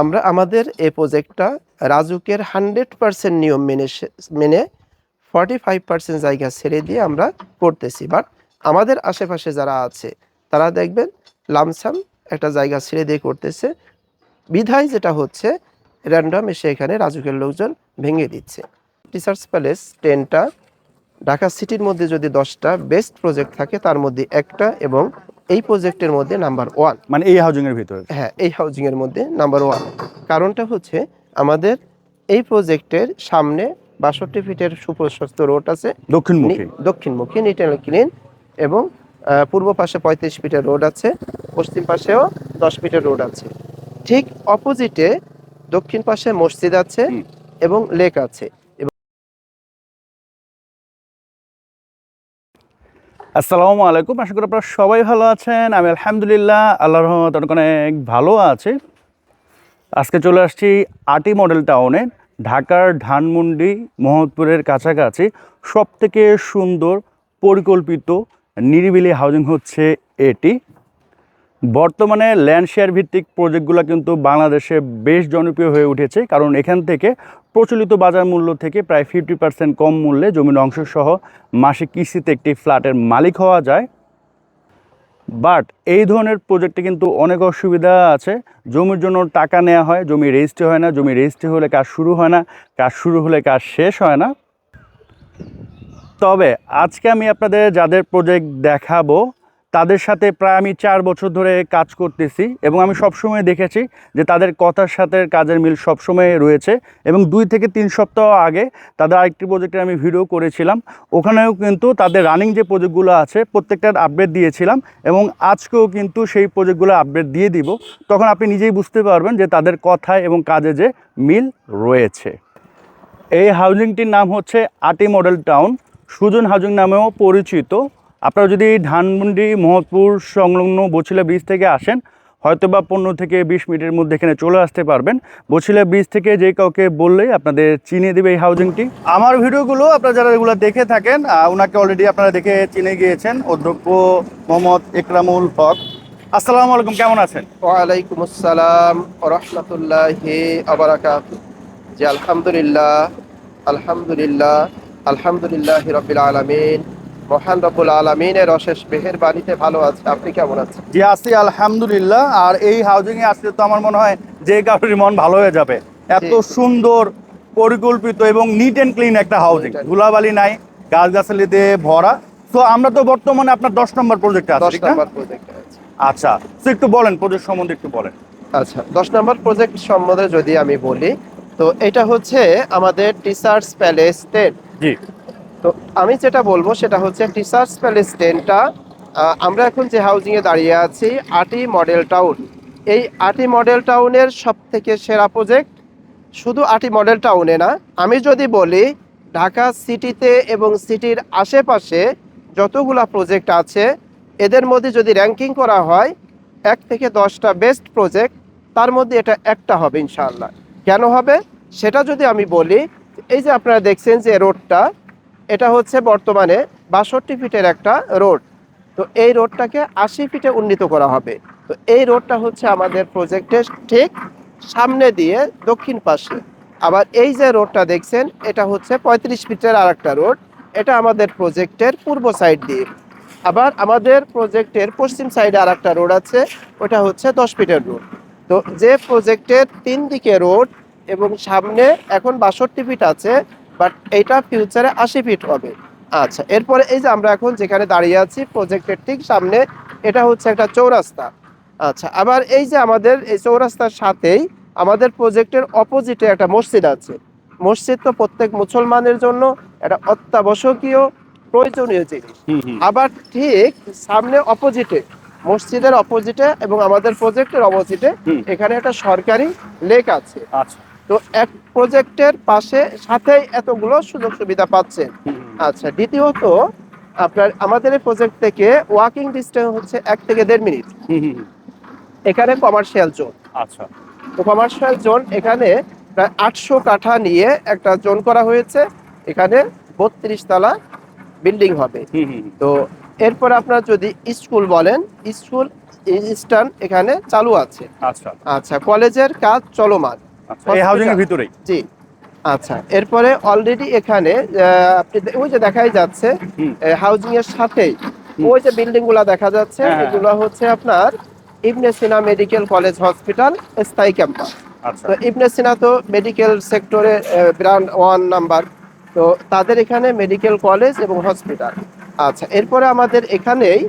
আমরা আমাদের এই প্রজেক্টটা রাজুকের হান্ড্রেড পার্সেন্ট নিয়ম মেনে মেনে ফর্টি ফাইভ পার্সেন্ট জায়গা ছেড়ে দিয়ে আমরা করতেছি। বাট আমাদের আশেপাশে যারা আছে, তারা দেখবেন লামসাম একটা জায়গা ছেড়ে দিয়ে করতেছে। বিধায় যেটা হচ্ছে র্যান্ডম এসে এখানে রাজুকের লোকজন ভেঙে দিচ্ছে। টিচার্স প্যালেস টেনটা ঢাকা সিটির মধ্যে যদি দশটা বেস্ট প্রজেক্ট থাকে, তার মধ্যে একটা এবং এই প্রজেক্টের মধ্যে নাম্বার ওয়ান। মানে এই হাউজিং এর ভিতরে? হ্যাঁ এই হাউজিং এর মধ্যে নাম্বার ওয়ান। কারণটা হচ্ছে আমাদের এই প্রজেক্টের সামনে বাষট্টি ফিটের সুপ্রশস্ত রোড আছে। দক্ষিণমুখী। দক্ষিণমুখী নিট অ্যান্ড ক্লিন এবং পূর্ব পাশে পঁয়ত্রিশ ফিটের রোড আছে পশ্চিম পাশেও দশ ফিটের রোড আছে। ঠিক অপোজিটে দক্ষিণ পাশে মসজিদ আছে এবং লেক আছে। আসসালামু আলাইকুম। আশা করি আপনারা সবাই ভালো আছেন। আমি আলহামদুলিল্লাহ আল্লাহ রহমত অনেক ভালো আছি। আজকে চলে আসছি আটি মডেল টাউনে, ঢাকার ধানমন্ডি মোহাম্মদপুরের কাছাকাছি। সব থেকে সুন্দর, পরিকল্পিত, নিরিবিলি হাউজিং হচ্ছে এটি। বর্তমানে ল্যান্ড শেয়ার ভিত্তিক প্রজেক্টগুলো কিন্তু বাংলাদেশে বেশ জনপ্রিয় হয়ে উঠেছে। কারণ এখান থেকে প্রচলিত বাজার মূল্য থেকে প্রায় ফিফটি পার্সেন্ট কম মূল্যে জমির অংশ সহ মাসিক কিস্তিতে একটি ফ্ল্যাটের মালিক হওয়া যায়। বাট এই ধরনের প্রজেক্টে কিন্তু অনেক অসুবিধা আছে। জমির জন্য টাকা নেওয়া হয়, জমি রেজিস্ট্রি হয় না, জমি রেজিস্ট্রি হলে কাজ শুরু হয় না, কাজ শুরু হলে কাজ শেষ হয় না। তবে আজকে আমি আপনাদের যাদের প্রজেক্ট দেখাবো তাদের সাথে প্রায় আমি চার বছর ধরে কাজ করতেছি এবং আমি সবসময় দেখেছি যে তাদের কথার সাথে কাজের মিল সবসময় রয়েছে এবং দুই থেকে তিন সপ্তাহ আগে তাদের আরেকটি প্রজেক্টে আমি ভিডিও করেছিলাম। ওখানেও কিন্তু তাদের রানিং যে প্রজেক্টগুলো আছে, প্রত্যেকটার আপডেট দিয়েছিলাম এবং আজকেও কিন্তু সেই প্রজেক্টগুলো আপডেট দিয়ে দিব। তখন আপনি নিজেই বুঝতে পারবেন যে তাদের কথায় এবং কাজে যে মিল রয়েছে। এই হাউজিংটির নাম হচ্ছে আটি মডেল টাউন সুজন হাউজিং নামেও পরিচিত। আপনারা যদি ধানমন্ডি মহৎপুর সংলগ্ন বছিলা ব্রিজ থেকে আসেন হয়তো বা পনেরো থেকে বিশ মিনিটের মধ্যে এখানে চলে আসতে পারবেন। বছিলা ব্রিজ থেকে যে কাউকে বললেই আপনাদের চিনিয়ে দেবে এই হাউজিংটি আমার ভিডিওগুলো আপনারা যারা এগুলো দেখে থাকেন ওনাকে অলরেডি আপনারা দেখে চিনে গিয়েছেন। অধ্যক্ষ মোহাম্মদ একরামুল হক। আসসালামু আলাইকুম কেমন আছেন? ওয়ালাইকুম আসসালাম রহমতুল্লাহি আবরাকাত জি আলহামদুলিল্লাহ আলহামদুলিল্লাহ আলহামদুলিল্লাহ রবিল আলমিন। মহান রব্বুল আলমিনের অশেষ মেহের বাড়িতে ভালো আছে। আপনি কেমন আছেন? জি আছি আলহামদুলিল্লাহ। আর এই হাউজিং এ আসলে তো আমার মনে হয় যে কারোর মন ভালো হয়ে যাবে। এত সুন্দর পরিকল্পিত এবং নিট অ্যান্ড ক্লিন একটা হাউজিং ধুলাবালি নাই গাছগাছালি দিয়ে ভরা। তো আমরা তো বর্তমানে আপনার দশ নম্বর প্রজেক্টে আছি দশ নম্বর প্রজেক্ট আচ্ছা তো একটু বলেন প্রজেক্ট সম্বন্ধে একটু বলেন। আচ্ছা দশ নম্বর প্রজেক্ট সম্বন্ধে যদি আমি বলি তো এটা হচ্ছে আমাদের টিচার্স প্যালেস টেন জি। তো আমি যেটা বলব সেটা হচ্ছে টিচার্স প্যালেস টেনটা আমরা এখন যে হাউজিংয়ে দাঁড়িয়ে আছি আটি মডেল টাউন। এই আটি মডেল টাউনের সব থেকে সেরা প্রজেক্ট শুধু আটি মডেল টাউনে না, আমি যদি বলি ঢাকা সিটিতে এবং সিটির আশেপাশে যতগুলা প্রজেক্ট আছে, এদের মধ্যে যদি র্যাঙ্কিং করা হয়, এক থেকে দশটা বেস্ট প্রজেক্ট তার মধ্যে এটা একটা হবে ইনশাআল্লাহ। কেন হবে? সেটা যদি আমি বলি, এই যে আপনারা দেখছেন যে রোডটা এটা হচ্ছে বর্তমানে বাষট্টি ফিটের একটা রোড। তো এই রোডটাকে আশি ফিটে উন্নীত করা হবে। তো এই রোডটা হচ্ছে আমাদের প্রজেক্টের ঠিক সামনে দিয়ে দক্ষিণ পাশে। আবার এই যে রোডটা দেখছেন, এটা হচ্ছে পঁয়ত্রিশ ফিটের আর একটা রোড। এটা আমাদের প্রজেক্টের পূর্ব সাইড দিয়ে। আবার আমাদের প্রজেক্টের পশ্চিম সাইডে আর একটা রোড আছে, ওটা হচ্ছে দশ ফিটের রোড। তো যে প্রজেক্টের তিন দিকে রোড এবং সামনে এখন বাষট্টি ফিট আছে বাট এইটা ফিউচারে আশি ফিট হবে। আচ্ছা এরপরে এই যে আমরা এখন যেখানে দাঁড়িয়ে আছি প্রজেক্টের ঠিক সামনে এটা হচ্ছে একটা চৌরাস্তা। আচ্ছা আবার এই যে আমাদের এই চৌরাস্তার সাথেই আমাদের প্রজেক্টের অপোজিটে একটা মসজিদ আছে। মসজিদ তো প্রত্যেক মুসলমানের জন্য একটা অত্যাবশ্যকীয় প্রয়োজনীয় জিনিস। আবার ঠিক সামনে অপোজিটে মসজিদের অপোজিটে এবং আমাদের প্রজেক্টের অপোজিটে এখানে একটা সরকারি লেক আছে। আচ্ছা। তো এক প্রজেক্টের পাশে সাথেই এতগুলো সুযোগ সুবিধা পাচ্ছেন আচ্ছা দ্বিতীয়ত আপনার আমাদের এই প্রজেক্ট থেকে ওয়াকিং ডিস্টেন্স হচ্ছে এক থেকে দেড় মিনিট এখানে কমার্শিয়াল জোন আচ্ছা। তো কমার্শিয়াল জোন এখানে প্রায় আটশো কাঠা নিয়ে একটা জোন করা হয়েছে। এখানে বত্রিশ তলা বিল্ডিং হবে। তো এরপর আপনার যদি স্কুল বলেন স্কুল স্টান এখানে চালু আছে। আচ্ছা। আচ্ছা কলেজের কাজ চলমান। এই হাউজিং এর ভিতরেই? জি। আচ্ছা এরপরে অলরেডি এখানে আপনি ওই যে দেখাই যাচ্ছে হাউজিং এর সাথেই। ওই যে বিল্ডিংগুলা দেখা যাচ্ছে হ্যাঁ, হ্যাঁ। এগুলো হচ্ছে আপনার Ibn Sina medical college hospital স্থায়ী ক্যাম্পাস আচ্ছা। তো ইবনে সিনা তো মেডিকেল সেক্টরে ব্র্যান্ড ওয়ান নাম্বার তো তাদের এখানে মেডিকেল কলেজ এবং হসপিটাল আচ্ছা এরপরে আমাদের এখানেই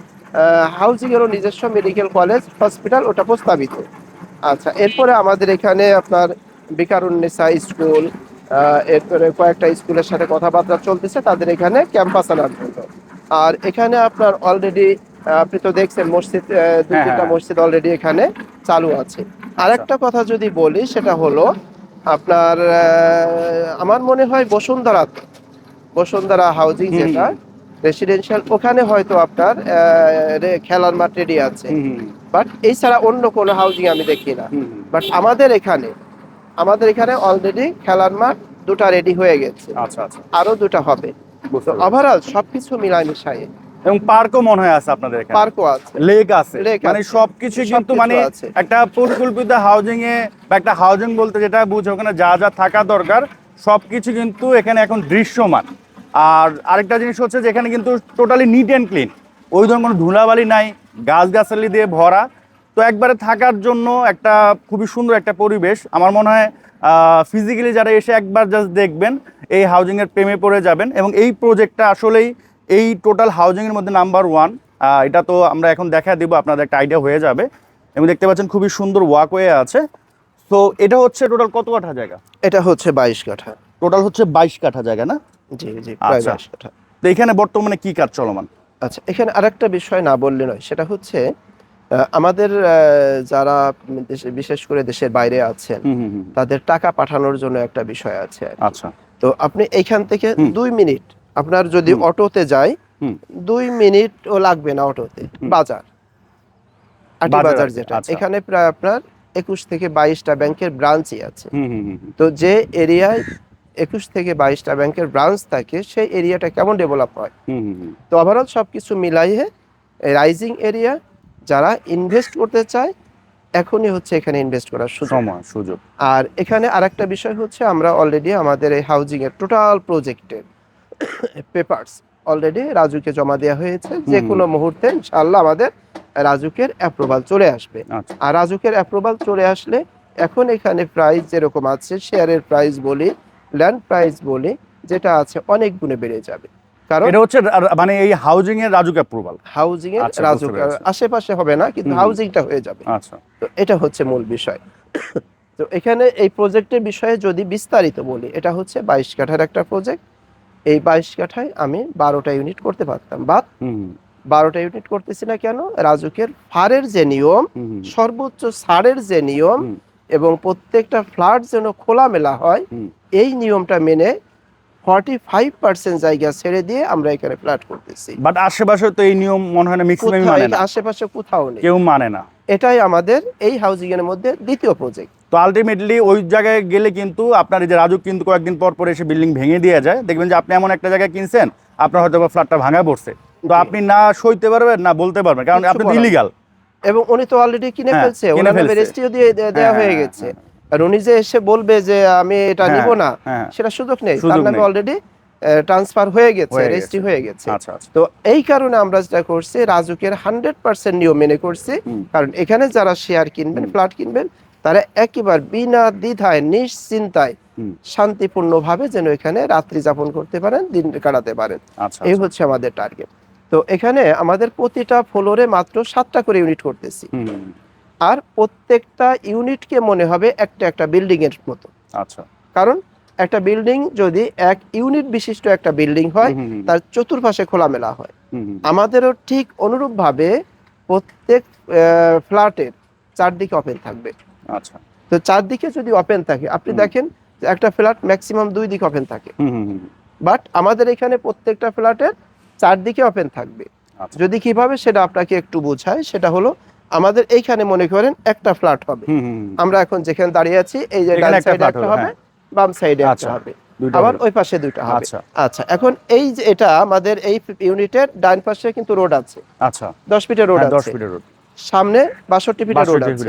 হাউজিং এরও নিজস্ব মেডিকেল কলেজ হসপিটাল ওটা প্রস্তাবিত। আচ্ছা এরপরে আমাদের এখানে আপনার বিকারুন্নেসা স্কুল এরপরে কয়েকটা স্কুলের সাথে কথাবার্তা চলতেছে তাদের এখানে ক্যাম্পাস আনার জন্য আর এখানে আপনার অলরেডি আপনি তো দেখছেন মসজিদ হ্যাঁ, তিনটা হ্যাঁ। মসজিদ অলরেডি এখানে চালু আছে। আর একটা কথা যদি বলি সেটা হলো আপনার আমার মনে হয় বসুন্ধরা বসুন্ধরা হাউজিং যেটা রেসিডেন্সিয়াল ওখানে হয়তো আপনার খেলার মাঠ রেডি আছে। বাট এছাড়া অন্য কোনো হাউজিং আমি দেখি না। বাট আমাদের এখানে আমাদের এখানে অলরেডি খেলার মাঠ দুটা রেডি হয়ে গেছে। আচ্ছা আচ্ছা। আরও দুটা হবে। ওভারঅল সবকিছু মিলাই মিশাই। এবং পার্কও মনে হয় আছে আপনাদের এখানে। পার্কও আছে। লেক আছে। মানে সবকিছু কিন্তু মানে একটা পরিকল্পিত হাউজিং এ বা একটা হাউজিং বলতে যেটা বুঝে ওখানে যা যা থাকা দরকার সবকিছু কিন্তু এখানে এখন দৃশ্যমান। আর আরেকটা জিনিস হচ্ছে যে এখানে কিন্তু টোটালি নিট অ্যান্ড ক্লিন ওই ধরনের কোনো ধুলাবালি নাই গাছগাছালি দিয়ে ভরা। তো একবারে থাকার জন্য একটা খুবই সুন্দর একটা পরিবেশ। আমার মনে হয় ফিজিক্যালি যারা এসে একবার জাস্ট দেখবেন এই হাউজিংয়ের প্রেমে পড়ে যাবেন এবং এই প্রজেক্টটা আসলেই এই টোটাল হাউজিংয়ের মধ্যে নাম্বার ওয়ান এটা তো আমরা এখন দেখা দিব আপনাদের একটা আইডিয়া হয়ে যাবে। এবং দেখতে পাচ্ছেন খুবই সুন্দর ওয়াকওয়ে আছে। তো এটা হচ্ছে টোটাল কত কাঠা জায়গা? এটা হচ্ছে বাইশ কাঠা। টোটাল হচ্ছে বাইশ কাঠা জায়গা না? জি জি প্রায় আচ্ছা। বাইশ কাঠা। তো এখানে বর্তমানে কি কাজ চলমান? আচ্ছা এখানে আরেকটা বিষয় না বললে নয় সেটা হচ্ছে আমাদের যারা দেশে বিশেষ করে দেশের বাইরে আছেন তাদের টাকা পাঠানোর জন্য একটা বিষয় আছে আচ্ছা তো আপনি এইখান থেকে দুই মিনিট আপনার যদি। অটোতে যায়। দুই মিনিটও লাগবে না অটোতে। বাজার আটি বাজার যেটা আচ্ছা। এখানে প্রায় আপনার একুশ থেকে বাইশটা ব্যাংকের ব্রাঞ্চই আছে। তো যে এরিয়ায় একুশ থেকে বাইশটা ব্যাংকের ব্রাঞ্চ থাকে সেই এরিয়াটা কেমন ডেভেলপ হয়। তো ওভারঅল সব কিছু মিলাইয়ে রাইজিং এরিয়া যারা ইনভেস্ট করতে চায় এখনই হচ্ছে এখানে ইনভেস্ট করার সুযোগ। সময় সুযোগ। আর এখানে আরেকটা বিষয় হচ্ছে আমরা অলরেডি আমাদের এই হাউজিং এর টোটাল প্রজেক্টের পেপারস অলরেডি রাজুকে জমা দেওয়া হয়েছে। যে কোনো মুহূর্তে ইনশাআল্লাহ আমাদের রাজুকের অ্যাপ্রুভাল চলে আসবে। আচ্ছা। আর রাজুকের অ্যাপ্রুভাল চলে আসলে এখন এখানে প্রাইস যেরকম আছে শেয়ারের প্রাইস বলি ল্যান্ড প্রাইস বলি যেটা আছে অনেক গুণে বেড়ে যাবে। কারণ এটা হচ্ছে মানে এই হাউজিং এর রাজুক অ্যাপ্রুভাল হাউজিং এর আচ্ছা, রাজুক আশেপাশে হবে না কিন্তু হাউজিংটা হয়ে যাবে। আচ্ছা। তো এটা হচ্ছে মূল বিষয়। তো এখানে এই প্রজেক্টের বিষয়ে যদি বিস্তারিত বলি এটা হচ্ছে বাইশ কাঠার একটা প্রজেক্ট এই বাইশ কাঠায় আমি বারোটা ইউনিট করতে পারতাম। বা হুম। হুম, বারোটা ইউনিট করতেছি না কেন? রাজুকের ফারের যে নিয়ম সর্বোচ্চ ছাড়ের যে নিয়ম এবং প্রত্যেকটা ফ্ল্যাট যেন খোলামেলা হয় এই নিয়মটা মেনে ফর্টি ফাইভ পার্সেন্ট জায়গা ছেড়ে দিয়ে আমরা এখানে ফ্ল্যাট করতেছি। বাট আশেপাশে তো এই নিয়ম মনে হয় না ম্যাক্সিমাম মানে না। আশেপাশে কোথাও নেই। কেউ মানে না। এটাই আমাদের এই হাউজিং এর মধ্যে দ্বিতীয় প্রজেক্ট তো আলটিমেটলি ওই জায়গায় গেলে কিন্তু আপনার এই যে রাজুক কিন্তু কয়েকদিন পর পর এসে বিল্ডিং ভেঙে দিয়ে যায়। দেখবেন যে আপনি এমন একটা জায়গায় কিনছেন আপনার হয়তো ফ্ল্যাটটা ভাঙা পড়ছে। তো আপনি না সইতে পারবেন না বলতে পারবেন কারণ আপনি ইলিগাল এবং উনি তো অলরেডি কিনে হ্যাঁ, ফেলছে ওনার রেজিস্ট্রিও দিয়ে দেওয়া হ্যাঁ, হয়ে হ্যাঁ, গেছে। আর উনি যে এসে বলবে যে আমি এটা হ্যাঁ, নিব না হ্যাঁ। সেটা সুযোগ নেই। তার নামে অলরেডি ট্রান্সফার হয়ে গেছে রেজিস্ট্রি হয়ে গেছে। আচ্ছা আচ্ছা। তো এই কারণে আমরা যেটা করছি রাজুকের হান্ড্রেড পার্সেন্ট নিয়ম মেনে করছি। কারণ এখানে যারা শেয়ার কিনবেন। ফ্ল্যাট কিনবেন তারা একেবারে বিনা দ্বিধায় নিশ্চিন্তায়। শান্তিপূর্ণভাবে যেন এখানে রাত্রি যাপন করতে পারেন দিন কাটাতে পারেন। আচ্ছা এই। হচ্ছে আমাদের টার্গেট তো এখানে আমাদের প্রতিটা ফ্লোরে মাত্র সাতটা করে ইউনিট করতেছি। আর প্রত্যেকটা ইউনিটকে মনে হবে একটা একটা বিল্ডিং এর মতো। আচ্ছা। কারণ একটা বিল্ডিং যদি এক ইউনিট বিশিষ্ট একটা বিল্ডিং হয় তার চতুর্পাশে খোলামেলা হয়। আমাদেরও ঠিক অনুরূপভাবে প্রত্যেক ফ্ল্যাটের চারদিকে ওপেন থাকবে। আচ্ছা। তো চারদিকে যদি ওপেন থাকে আপনি দেখেন যে একটা ফ্ল্যাট ম্যাক্সিমাম দুই দিকে ওপেন থাকে। বাট আমাদের এখানে প্রত্যেকটা ফ্ল্যাটের চারদিকে ওপেন থাকবে। আচ্ছা। যদি কীভাবে সেটা আপনাকে একটু বোঝায় সেটা হলো আমাদের এইখানে মনে করেন একটা ফ্ল্যাট হবে। আমরা এখন যেখানে দাঁড়িয়ে আছি এই যে ডান সাইডে একটা হবে বাম সাইডে একটা আচ্ছা, হবে। আবার ওই পাশে দুইটা হবে। আচ্ছা। আচ্ছা এখন এই যে এটা আমাদের এই ইউনিটের ডান পাশে কিন্তু রোড আছে। আচ্ছা। দশ ফিটের রোড হ্যাঁ, আছে। ফিটের রোড সামনে বাষট্টি ফিটের রোড আছে।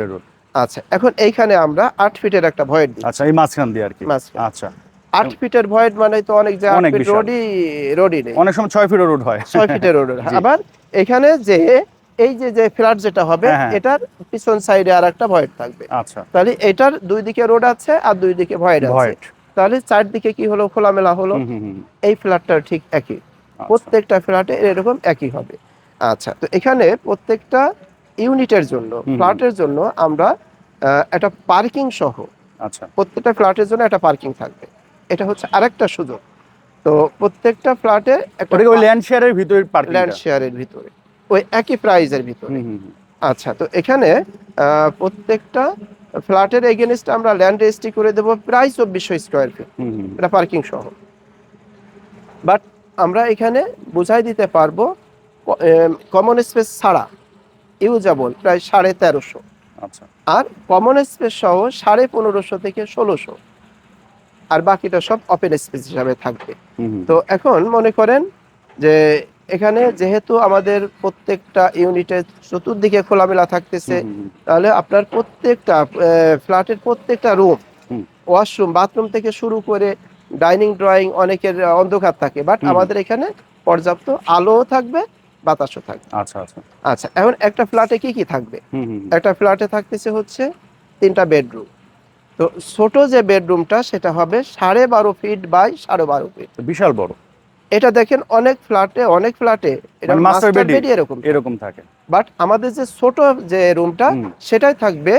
আচ্ছা এখন এইখানে আমরা আট ফিটের একটা ভয়েড দিই আচ্ছা এই মাঝখান দিয়ে আর কি। আচ্ছা। আট ফিটের ভয়েড মানে তো অনেক যে আট ফিট রোডই রোডই নেই। অনেক সময় ছয় ফিটের রোড হয়। ছয় ফিটের রোড আবার এখানে যে এই যে যে ফ্ল্যাট যেটা হবে হ্যাঁ, হ্যাঁ। এটার পিছন সাইডে আর একটা ভয়েড থাকবে। আচ্ছা। তাহলে এটার দুই দিকে রোড আছে আর দুই দিকে ভয়েড আছে। তাহলে চারদিকে কি হলো? খোলামেলা হলো। এই ফ্ল্যাটটা ঠিক একই। আচ্ছা। প্রত্যেকটা ফ্ল্যাটে এরকম একই হবে। আচ্ছা তো এখানে প্রত্যেকটা ইউনিটের জন্য ফ্ল্যাটের জন্য আমরা একটা পার্কিং সহ আচ্ছা। প্রত্যেকটা ফ্ল্যাটের জন্য একটা পার্কিং থাকবে। এটা হচ্ছে আরেকটা সুযোগ। তো প্রত্যেকটা ফ্ল্যাটে একটা ল্যান্ড শেয়ারের ভিতরে পার্কিং ল্যান্ড শেয়ারের ভিতরে। ওই একই প্রাইজের ভিতরে। আচ্ছা তো এখানে প্রত্যেকটা ফ্ল্যাটের এগেনস্ট আমরা ল্যান্ড রেজিস্ট্রি করে দেবো প্রায় চব্বিশশো স্কোয়ার ফিট এটা পার্কিং সহ। বাট আমরা এখানে বুঝাই দিতে পারব কমন স্পেস ছাড়া ইউজাবল প্রায় সাড়ে তেরোশো। আচ্ছা। আর কমন স্পেস সহ সাড়ে পনেরোশো থেকে ষোলোশো। আর বাকিটা সব ওপেন স্পেস হিসাবে থাকবে। তো এখন মনে করেন যে এখানে যেহেতু আমাদের প্রত্যেকটা ইউনিটের চতুর্দিকে খোলামেলা থাকতেছে। তাহলে আপনার প্রত্যেকটা ফ্ল্যাটের প্রত্যেকটা রুম ওয়াশরুম বাথরুম থেকে শুরু করে ডাইনিং ড্রয়িং অনেকের অন্ধকার থাকে বাট আমাদের এখানে পর্যাপ্ত আলোও থাকবে বাতাসও থাকবে। আচ্ছা আচ্ছা। আচ্ছা এখন একটা ফ্ল্যাটে কি কি থাকবে। একটা ফ্ল্যাটে থাকতেছে হচ্ছে তিনটা বেডরুম। তো ছোট যে বেডরুমটা সেটা হবে সাড়ে বারো ফিট বাই সাড়ে বারো ফিট। বিশাল বড়। এটা দেখেন অনেক ফ্ল্যাটে অনেক ফ্ল্যাটে এটা মানে মাস্টার bed-ই? বেডই এরকম। এরকম থাকে। বাট আমাদের যে ছোট যে রুমটা সেটাই থাকবে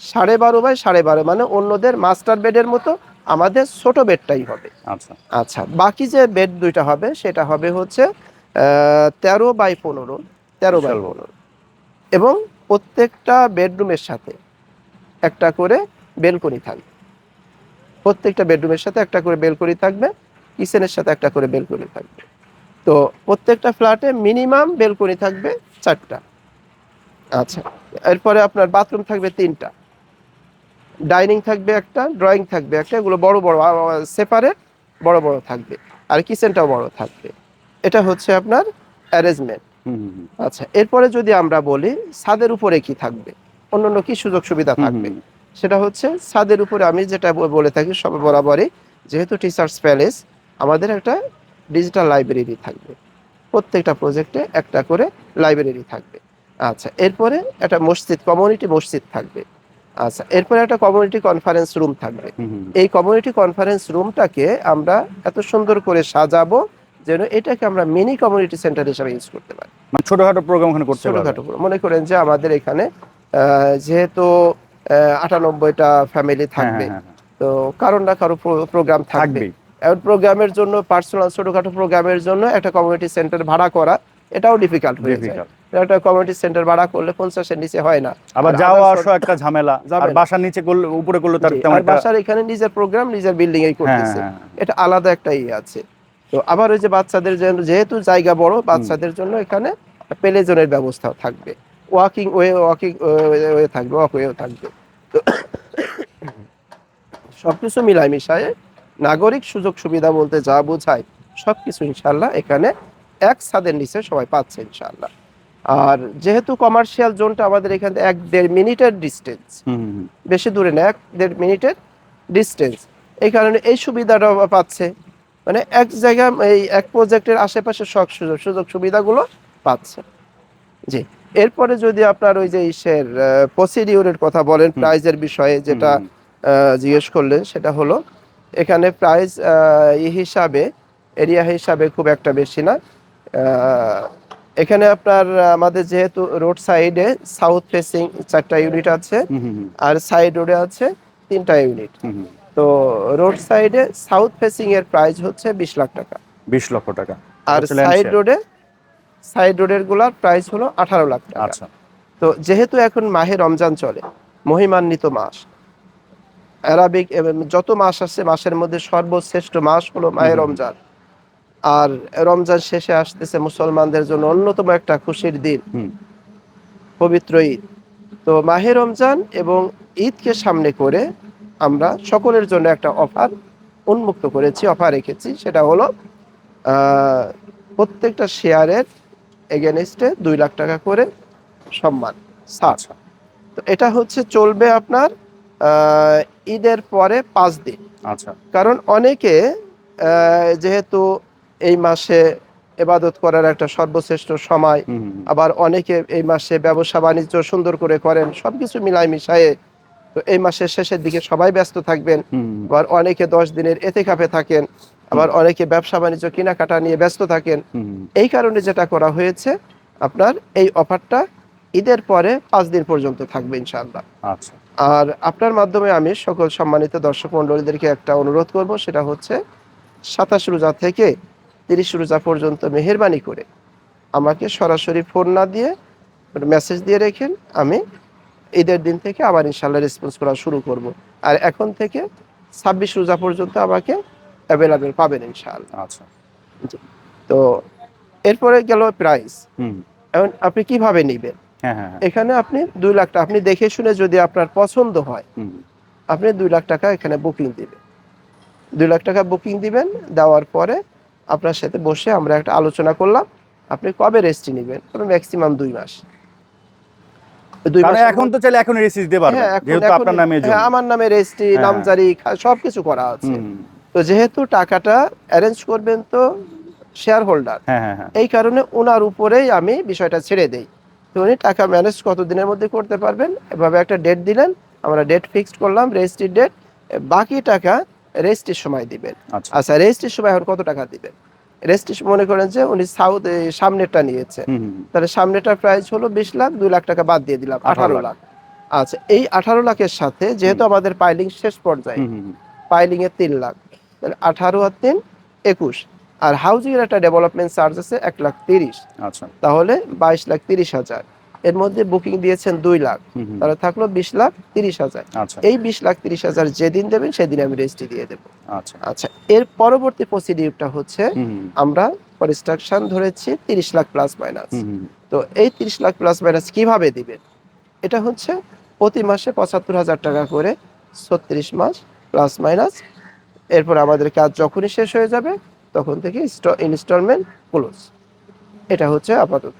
সাড়ে বারো বাই সাড়ে বারো মানে অন্যদের মাস্টার বেডের মতো আমাদের ছোট বেডটাই হবে। আচ্ছা। আচ্ছা বাকি যে বেড দুইটা হবে সেটা হবে হচ্ছে তেরো বাই পনেরো তেরো বাই বড়। পনেরো। এবং প্রত্যেকটা বেডরুমের সাথে একটা করে বেলকনি থাকবে। প্রত্যেকটা বেডরুমের সাথে একটা করে বেলকনি থাকবে। কিচেনের সাথে একটা করে বেলকনি থাকবে। তো প্রত্যেকটা ফ্ল্যাটে মিনিমাম বেলকনি থাকবে চারটা। আচ্ছা এরপরে আপনার বাথরুম থাকবে তিনটা। ডাইনিং থাকবে একটা ড্রয়িং থাকবে একটা এগুলো বড় বড় সেপারেট বড় বড় থাকবে। আর কিচেনটাও বড় থাকবে। এটা হচ্ছে আপনার অ্যারেঞ্জমেন্ট। আচ্ছা এরপরে যদি আমরা বলি ছাদের উপরে কি থাকবে? অন্যান্য কি সুযোগ সুবিধা থাকবে। সেটা হচ্ছে ছাদের উপরে আমি যেটা বলে থাকি সব বরাবরই যেহেতু টিচার্স প্যালেস আমাদের একটা ডিজিটাল লাইব্রেরি থাকবে। প্রত্যেকটা প্রজেক্টে একটা করে লাইব্রেরি থাকবে। আচ্ছা এরপরে একটা মসজিদ কমিউনিটি মসজিদ থাকবে। আচ্ছা এরপরে একটা কমিউনিটি কনফারেন্স রুম থাকবে। এই কমিউনিটি কনফারেন্স রুমটাকে আমরা এত সুন্দর করে সাজাবো যেন এটাকে আমরা মিনি কমিউনিটি সেন্টার হিসেবে ইউজ করতে পারি। মানে ছোটখাটো প্রোগ্রাম ওখানে করতে ছোটখাটো মনে করেন যে আমাদের এখানে যেহেতু আটানব্বইটা ফ্যামিলি হ্যাঁ, থাকবে হ্যাঁ, হ্যাঁ। তো কারও না কারও প্রোগ্রাম থাকবে। প্রোগ্রামের জন্য পার্সোনাল ছোটখাটো প্রোগ্রামের জন্য একটা কমিউনিটি সেন্টার ভাড়া করা এটাও ডিফিকাল্ট হয়ে যায়। একটা কমিউনিটি সেন্টার ভাড়া করলে পঞ্চাশের নিচে হয় না। আবার যাওয়া আসা একটা ঝামেলা। আর বাসার নিচে করলে উপরে করলে তার তেমন আর বাসার এখানে নিজের প্রোগ্রাম নিজের বিল্ডিং এই হ্যাঁ করতেছে। হ্যাঁ, হ্যাঁ। এটা আলাদা একটা ইয়ে আছে। তো আবার ওই যে বাচ্চাদের জন্য যেহেতু জায়গা বড় বাচ্চাদের জন্য এখানে প্লে জোনের ব্যবস্থাও থাকবে ওয়াকিং ওয়ে ওয়াকিং ওয়ে থাকবে ওয়াক ওয়েও থাকবে। তো সবকিছু মিলাই মিশায়ে নাগরিক সুযোগ সুবিধা বলতে যা বোঝায় সব কিছু ইনশাল্লাহ এখানে এক ছাদের নিচে সবাই পাচ্ছে ইনশাল্লাহ আর যেহেতু কমার্শিয়াল জোনটা আমাদের এখানে এক দেড় মিনিটের ডিস্টেন্স। বেশি দূরে না এক দেড় মিনিটের ডিস্টেন্স এই কারণে এই সুবিধাটা পাচ্ছে। মানে এক জায়গা এই এক প্রজেক্টের আশেপাশে সব সুযোগ সুযোগ সুবিধাগুলো পাচ্ছে। জি এরপরে যদি আপনার ওই যে ইসের প্রসিডিউরের কথা বলেন প্রাইজের বিষয়ে যেটা জিজ্ঞেস করলেন সেটা হলো এখানে প্রাইস ই হিসাবে এরিয়া হিসাবে খুব একটা বেশি না। এখানে আপনার আমাদের যেহেতু রোড সাইডে সাউথ ফেসিং চারটা ইউনিট আছে আর সাইড রোডে আছে তিনটা ইউনিট। তো রোড সাইডে সাউথ ফেসিং এর প্রাইস হচ্ছে বিশ লাখ টাকা। বিশ লক্ষ টাকা। আর সাইড রোডে সাইড রোডেরগুলার প্রাইস হলো আঠারো লাখ টাকা। আচ্ছা। তো যেহেতু এখন মাহে রমজান চলে মহিমান্বিত মাস অ্যারাবিক এবং যত মাস আছে মাসের মধ্যে সর্বশ্রেষ্ঠ মাস হলো হুম। রমজান। আর রমজান শেষে আসতেছে মুসলমানদের জন্য অন্যতম একটা খুশির দিন। পবিত্র ঈদ। তো মাহে রমজান এবং ঈদকে সামনে করে আমরা সকলের জন্য একটা অফার উন্মুক্ত করেছি অফার রেখেছি। সেটা হলো প্রত্যেকটা শেয়ারের এগেনস্টে দুই লাখ টাকা করে সম্মান সাত আচ্ছা। তো এটা হচ্ছে চলবে আপনার ঈদের পরে পাঁচ দিন। আচ্ছা। কারণ অনেকে যেহেতু এই মাসে এবাদত করার একটা সর্বশ্রেষ্ঠ সময় আবার অনেকে এই মাসে ব্যবসা বাণিজ্য সুন্দর করে করেন সবকিছু মিলাই মিশায়ে তো এই মাসের শেষের দিকে সবাই ব্যস্ত থাকবেন। আবার অনেকে দশ দিনের এতে কাপে থাকেন আবার অনেকে ব্যবসা বাণিজ্য কেনাকাটা নিয়ে ব্যস্ত থাকেন। এই কারণে যেটা করা হয়েছে আপনার এই অফারটা ঈদের পরে পাঁচ দিন পর্যন্ত থাকবে ইনশাআল্লাহ। আচ্ছা। আর আপনার মাধ্যমে আমি সকল সম্মানিত দর্শক মণ্ডলীদেরকে একটা অনুরোধ করব সেটা হচ্ছে সাতাশ রোজা থেকে তিরিশ রোজা পর্যন্ত মেহরবানি করে আমাকে সরাসরি ফোন না দিয়ে মেসেজ দিয়ে রেখেন। আমি ঈদের দিন থেকে আবার ইনশাল্লাহ রেসপন্স করা শুরু করব। আর এখন থেকে ছাব্বিশ রোজা পর্যন্ত আমাকে অ্যাভেলেবেল পাবেন ইনশাআল্লাহ। আচ্ছা। তো এরপরে গেল প্রাইস হুম। এখন আপনি কীভাবে নেবেন? এখানে আপনি দুই লাখ টাকা আপনি দেখে শুনে যদি আপনার পছন্দ হয় আপনি দুই লাখ টাকা এখানে বুকিং দিবেন। দুই লাখ টাকা বুকিং দিবেন দেওয়ার পরে আপনার সাথে বসে আমরা একটা আলোচনা করলাম আপনি কবে রেস্টটি নেবেন? ম্যাক্সিমাম দুই মাস। এখন তো চাইলে এখন রেসিস দিতে পারবেন হ্যাঁ, যেহেতু আপনার নামে হ্যাঁ, আমার নামে রেজিস্ট্রি হ্যাঁ। নামজারি সবকিছু করা আছে। তো যেহেতু টাকাটা অ্যারেঞ্জ করবেন তো শেয়ার হোল্ডার হ্যাঁ হ্যাঁ হ্যাঁ। এই কারণে ওনার উপরেই আমি বিষয়টা ছেড়ে দেই। উনি টাকা ম্যানেজ কত দিনের মধ্যে করতে পারবেন এভাবে একটা ডেট দিলেন আমরা ডেট ফিক্সড করলাম রেজিস্ট্রির ডেট বাকি টাকা রেজিস্ট্রির সময় দিবেন। আচ্ছা। আচ্ছা রেজিস্ট্রির সময় এখন কত টাকা দিবেন? রেজিস্ট্রি মনে করেন যে উনি সাউথ এই সামনেরটা নিয়েছে। তাহলে সামনেটার প্রাইস হলো বিশ লাখ দুই লাখ টাকা বাদ দিয়ে দিলাম আঠারো লাখ। আচ্ছা এই আঠারো লাখের সাথে যেহেতু আমাদের পাইলিং শেষ পর্যায়ে পাইলিং এর তিন লাখ। তাহলে আঠারো আর তিন একুশ। আর হাউজিং এর একটা ডেভেলপমেন্ট চার্জ আছে এক লাখ তিরিশ। আচ্ছা। তাহলে বাইশ লাখ তিরিশ হাজার। এর মধ্যে বুকিং দিয়েছেন দুই লাখ। তাহলে থাকল বিশ লাখ তিরিশ হাজার। আচ্ছা। এই বিশ লাখ তিরিশ হাজার যেদিন দেবেন সেদিন আমি রেজিস্ট্রি দিয়ে দেবো। আচ্ছা। আচ্ছা এর পরবর্তী প্রসিডিউরটা হচ্ছে আমরা কনস্ট্রাকশন ধরেছি তিরিশ লাখ প্লাস মাইনাস তো এই তিরিশ লাখ প্লাস মাইনাস কীভাবে দিবেন? এটা হচ্ছে প্রতি মাসে পঁচাত্তর হাজার টাকা করে ছত্রিশ মাস প্লাস মাইনাস এরপর আমাদের কাজ যখনই শেষ হয়ে যাবে তখন থেকে ইনস্টলমেন্ট ক্লোজ। এটা হচ্ছে আপাতত।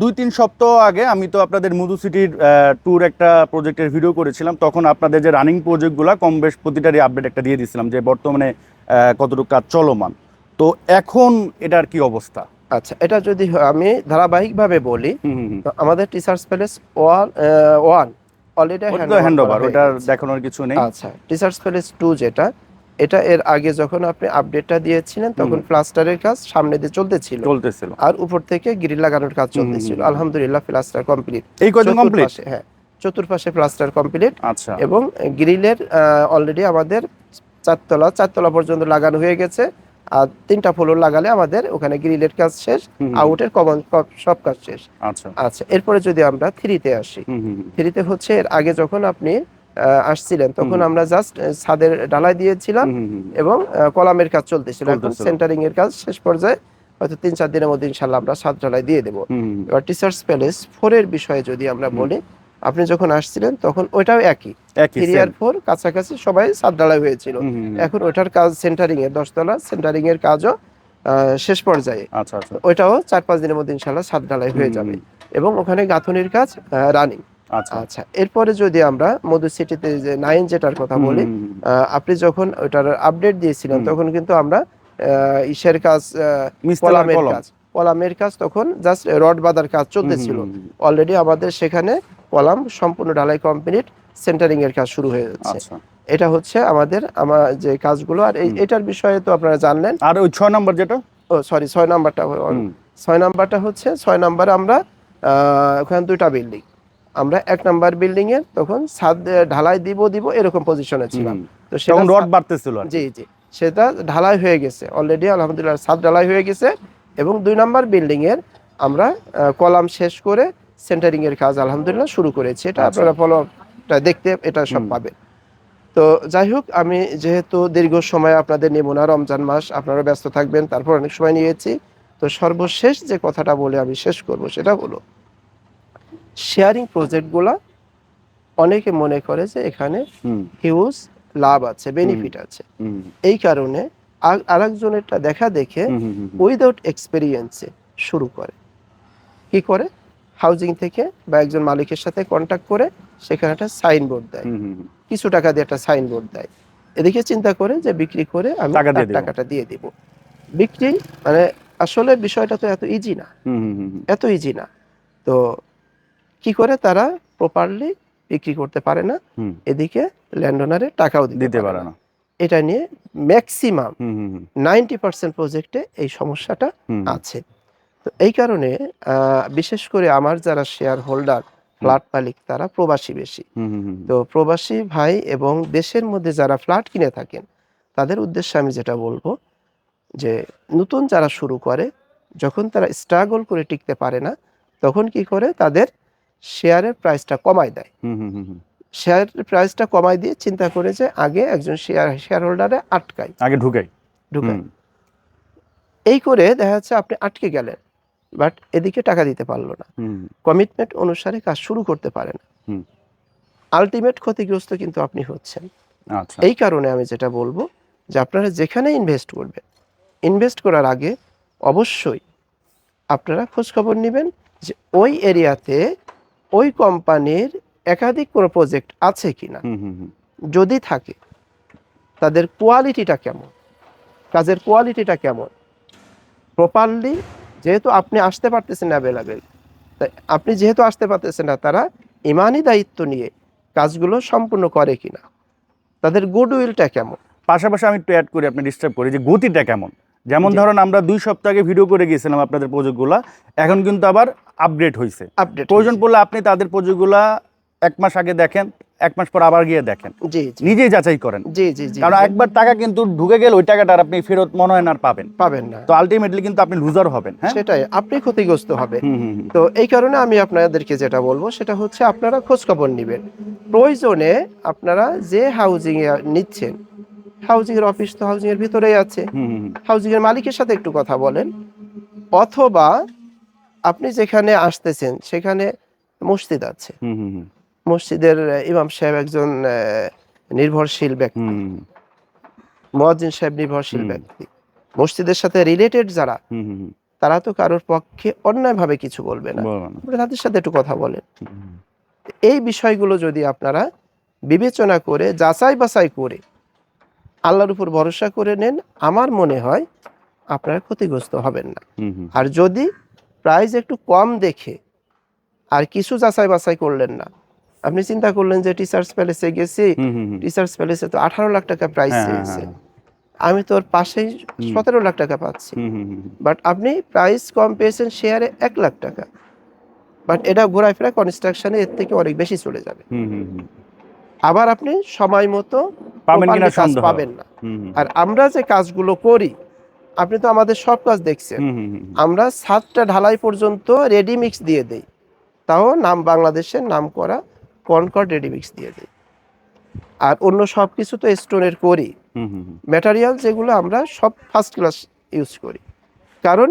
দুই তিন সপ্তাহ আগে আমি তো আপনাদের মধু সিটির ট্যুর একটা প্রজেক্টের ভিডিও করেছিলাম। তখন আপনাদের যে রানিং প্রজেক্টগুলো কম বেশ প্রতিটারই আপডেট একটা দিয়ে দিয়েছিলাম যে বর্তমানে কতটুকু কাজ চলমান। তো এখন এটার কি অবস্থা? আচ্ছা এটা যদি আমি ধারাবাহিকভাবে বলি আমাদের teachers palace one one already ওটা হ্যান্ড ওভার ওটার দেখানোর কিছু নেই। আচ্ছা টিচার্স প্যালেস টু যেটা এটা এর আগে যখন আপনি আপডেটটা দিয়েছিলেন তখন প্লাস্টারের কাজ সামনে দিয়ে চলতেছিল। চলতেছিল। আর উপর থেকে গ্রিল লাগানোর কাজ চলতেছিল। হুম, হুম। আলহামদুলিল্লাহ প্লাস্টার কমপ্লিট এই কয়দিন কমপ্লিট হ্যাঁ। চতুর্পাশে প্লাস্টার কমপ্লিট আচ্ছা। এবং গ্রিলের অলরেডি আমাদের চারতলা চারতলা পর্যন্ত লাগানো হয়ে গেছে। আর তিনটা ফ্লোর লাগালে আমাদের ওখানে গ্রিলের কাজ শেষ আউটের কমন সব কাজ শেষ। আচ্ছা। আচ্ছা এরপরে যদি আমরা থ্রিতে আসি। থ্রিতে হচ্ছে এর আগে যখন আপনি আসছিলেন। তখন আমরা জাস্ট ছাদের ডালাই দিয়েছিলাম। এবং কলামের কাজ চলতেছিল। এখন সেন্টারিং এর কাজ শেষ পর্যায়ে হয়তো তিন চার দিনের মধ্যে ইনশাল্লাহ আমরা ছাদ ঢালাই দিয়ে দেবো। এবার টিচার্স প্যালেস ফোরের বিষয়ে যদি আমরা বলি আপনি যখন আসছিলেন তখন ওইটাও একই। থ্রি আর ফোর কাছাকাছি সবাই ছাদ ঢালাই হয়েছিল। এখন ওটার কাজ সেন্টারিং এর দশতলা সেন্টারিং এর কাজও শেষ পর্যায়ে। আচ্ছা আচ্ছা। ওইটাও চার পাঁচ দিনের মধ্যে ইনশাল্লাহ ছাদ ঢালাই হয়ে যাবে। এবং ওখানে গাঁথনির কাজ রানিং আচ্ছা। আচ্ছা এরপরে যদি আমরা মধু সিটিতে যে নাইন যেটার কথা বলি আপনি যখন ওটার আপডেট দিয়েছিলেন তখন কিন্তু আমরা ইসের কাজ কলামের কাজ কলামের কাজ তখন জাস্ট রড বাঁধার কাজ চলতেছিল। অলরেডি আমাদের সেখানে কলাম সম্পূর্ণ ঢালাই কমপ্লিট সেন্টারিং এর কাজ শুরু হয়ে যাচ্ছে। আচ্ছা। এটা হচ্ছে আমাদের আমার যে কাজগুলো আর এটার বিষয়ে তো আপনারা জানলেন। আর ওই ছয় নম্বর যেটা? ও সরি ছয় নাম্বারটা ছয় নাম্বারটা হচ্ছে ছয় নাম্বারে আমরা আহ, ওখানে দুইটা বিল্ডিং আমরা এক নাম্বার বিল্ডিং এ তখন ছাদ ঢালাই দিব দিব এরকম পজিশনে ছিলাম। তো সেটা রড বাড়তেছিল জি জি। সেটা ঢালাই হয়ে গেছে। অলরেডি আলহামদুলিল্লাহ ছাদ ঢালাই হয়ে গেছে এবং দুই নাম্বার বিল্ডিং এর আমরা কলাম শেষ করে সেন্টারিং এর কাজ আলহামদুলিল্লাহ শুরু করেছি। এটা আচ্ছা। আপনারা ফলোটা দেখতে এটা সব। পাবেন। তো যাই হোক আমি যেহেতু দীর্ঘ সময় আপনাদের নেব না রমজান মাস আপনারা ব্যস্ত থাকবেন তারপর অনেক সময় নিয়েছি। তো সর্বশেষ যে কথাটা বলে আমি শেষ করব সেটা হলো শেয়ারিং প্রজেক্টগুলা অনেকে মনে করে যে এখানে হিউজ লাভ আছে বেনিফিট আছে। এই কারণে আর- আরেকজনেরটা দেখা দেখে। উইদাউট এক্সপেরিয়েন্সে শুরু করে। কি করে? হাউজিং থেকে বা একজন মালিকের সাথে কন্ট্যাক্ট করে সেখানে একটা সাইনবোর্ড দেয়। কিছু টাকা দিয়ে একটা সাইনবোর্ড দেয়। এদিকে চিন্তা করে যে বিক্রি করে আমি। টাকাটা দিয়ে দিব। বিক্রি মানে আসলে বিষয়টা তো এত ইজি না। এত ইজি না। তো কি করে তারা প্রপারলি বিক্রি করতে পারে না এদিকে ল্যান্ড ওনারে টাকাও দিতে পারে না। এটা নিয়ে ম্যাক্সিমাম নাইনটি পার্সেন্ট প্রজেক্টে এই সমস্যাটা আছে। তো এই কারণে বিশেষ করে আমার যারা শেয়ার হোল্ডার ফ্ল্যাট মালিক তারা প্রবাসী বেশি। তো প্রবাসী ভাই এবং দেশের মধ্যে যারা ফ্ল্যাট কিনে থাকেন তাদের উদ্দেশ্যে আমি যেটা বলব যে নতুন যারা শুরু করে যখন তারা স্ট্রাগল করে টিকতে পারে না তখন কি করে তাদের শেয়ারের প্রাইসটা কমায় দেয়। শেয়ারের প্রাইসটা কমায় দিয়ে চিন্তা করে যে আগে একজন শেয়ার শেয়ার হোল্ডারে আটকায়। আগে ঢুকাই ঢুকাই এই করে দেখা যাচ্ছে আপনি আটকে গেলেন বাট এদিকে টাকা দিতে পারল না। হুম, কমিটমেন্ট অনুসারে কাজ শুরু করতে পারে না। হুম। আলটিমেট ক্ষতিগ্রস্ত কিন্তু আপনি হচ্ছেন। আচ্ছা। এই কারণে আমি যেটা বলব যে আপনারা যেখানে ইনভেস্ট করবেন ইনভেস্ট করার আগে অবশ্যই আপনারা খোঁজখবর নেবেন যে ওই এরিয়াতে ওই কোম্পানির একাধিক কোনো প্রজেক্ট আছে কিনা? হুম, হুম। যদি থাকে তাদের কোয়ালিটিটা কেমন? কাজের কোয়ালিটিটা কেমন? প্রপারলি যেহেতু আপনি আসতে পারতেছেন না অ্যাভেলেবেল তাই আপনি যেহেতু আসতে পারতেছেন না তারা ইমানই দায়িত্ব নিয়ে কাজগুলো সম্পূর্ণ করে কিনা? তাদের গুডউইলটা কেমন? পাশাপাশি আমি একটু অ্যাড করি আপনি ডিস্টার্ব করি যে গতিটা কেমন? যেমন। ধরুন আমরা দুই সপ্তাহ আগে ভিডিও করে গিয়েছিলাম আপনাদের প্রজেক্টগুলা এখন কিন্তু আবার আপডেট হয়েছে আপডেট প্রয়োজন পড়লে আপনি তাদের প্রজেক্টগুলা এক মাস আগে দেখেন এক মাস পর আবার গিয়ে দেখেন। নিজেই যাচাই করেন। জি জি কারণ একবার টাকা কিন্তু ঢুকে গেলে ওই টাকাটা আর আপনি ফেরত মনে হয় না আর পাবেন পাবেন না। তো আলটিমেটলি কিন্তু আপনি লুজার হবেন হ্যাঁ? সেটাই আপনি ক্ষতিগ্রস্ত হবে। তো এই কারণে আমি আপনাদেরকে যেটা বলব সেটা হচ্ছে আপনারা খোঁজ খবর নেবেন। প্রয়োজনে আপনারা যে হাউজিং এ নিচ্ছেন হাউজিং এর অফিস তো হাউজিং এর ভিতরেই আছে। হাউজিং এর মালিকের সাথে একটু কথা বলেন। অথবা আপনি যেখানে আসতেছেন সেখানে মসজিদ আছে। মসজিদের ইমাম সাহেব একজন নির্ভরশীল ব্যক্তি। হুম, সাহেব নির্ভরশীল ব্যক্তি। মসজিদের সাথে রিলেটেড যারা হুম, হুম, হুম। তারা তো কারোর পক্ষে অন্যায়ভাবে কিছু বলবে না। তাদের সাথে একটু কথা বলেন। এই বিষয়গুলো যদি আপনারা বিবেচনা করে যাচাই বাছাই করে আল্লাহর উপর ভরসা করে নেন আমার মনে হয় আপনারা ক্ষতিগ্রস্ত হবেন না। আর যদি প্রাইস একটু কম দেখে আর কিছু যাচাই বাছাই করলেন না আপনি চিন্তা করলেন যে টিচার্স প্যালেসে গেছি। টিচার্স প্যালেসে তো আঠারো লাখ টাকা প্রাইস হ্যাঁ, হ্যাঁ, চেয়েছে হ্যাঁ। আমি তোর পাশেই। সতেরো লাখ টাকা পাচ্ছি। বাট আপনি প্রাইস কম পেয়েছেন শেয়ারে এক লাখ টাকা বাট এটা ঘোরাফেরা কনস্ট্রাকশনে এর থেকে অনেক বেশি চলে যাবে। আবার আপনি সময় মতো পাবেন কাজ পাবেন না। আর আমরা যে কাজগুলো করি আপনি তো আমাদের সব কাজ দেখছেন। আমরা সাতটা ঢালাই পর্যন্ত রেডি মিক্স দিয়ে দেই তাও নাম বাংলাদেশের নাম করা কনকর্ড রেডি মিক্স দিয়ে দেই আর অন্য সব কিছু তো স্টোনের করি। ম্যাটেরিয়াল যেগুলো আমরা সব ফার্স্ট ক্লাস ইউজ করি কারণ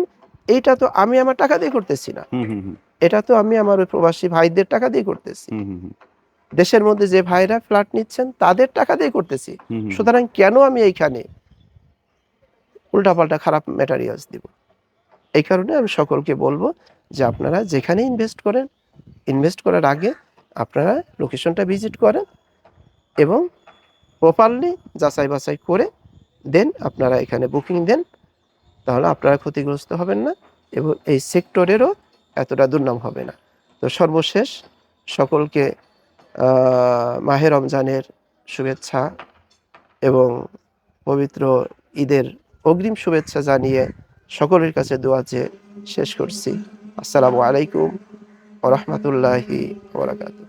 এইটা তো আমি আমার টাকা দিয়ে করতেছি না। এটা তো আমি আমার ওই প্রবাসী ভাইদের টাকা দিয়ে করতেছি। দেশের মধ্যে যে ভাইরা ফ্ল্যাট নিচ্ছেন তাদের টাকা দিয়ে করতেছি। সুতরাং কেন আমি এইখানে উল্টাপাল্টা খারাপ ম্যাটেরিয়ালস দিব? এই কারণে আমি সকলকে বলব যে আপনারা যেখানে ইনভেস্ট করেন ইনভেস্ট করার আগে আপনারা লোকেশনটা ভিজিট করেন এবং প্রপারলি যাচাই বাছাই করে দেন আপনারা এখানে বুকিং দেন তাহলে আপনারা ক্ষতিগ্রস্ত হবেন না এবং এই সেক্টরেরও এতটা দুর্নাম হবে না। তো সর্বশেষ সকলকে মাহে রমজানের শুভেচ্ছা এবং পবিত্র ঈদের অগ্রিম শুভেচ্ছা জানিয়ে সকলের কাছে দোয়া চেয়ে শেষ করছি। আসসালামু আলাইকুম ওবরাকাতুহ